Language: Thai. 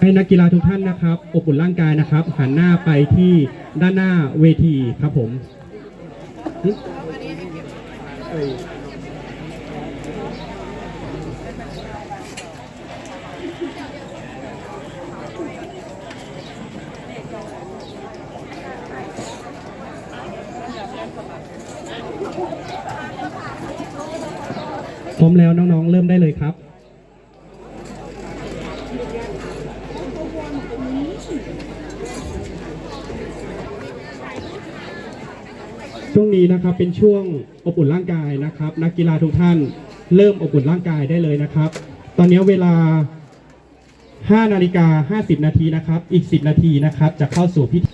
ให้นักกีฬาทุกท่านนะครับอบอุ่นร่างกายนะครับ หันหน้าไปที่ด้านหน้าเวทีครับผมพร้อมแล้วน้องๆ เริ่มได้เลยครับ ช่วงนี้นะครับเป็นช่วงอบอุ่นร่างกายนะครับ นักกีฬาทุกท่านเริ่มอบอุ่นร่างกายได้เลยนะครับ ตอนนี้เวลา 5 นาฬิกา 50 นาทีนะครับ อีก 10 นาทีนะครับ จะเข้าสู่พิธี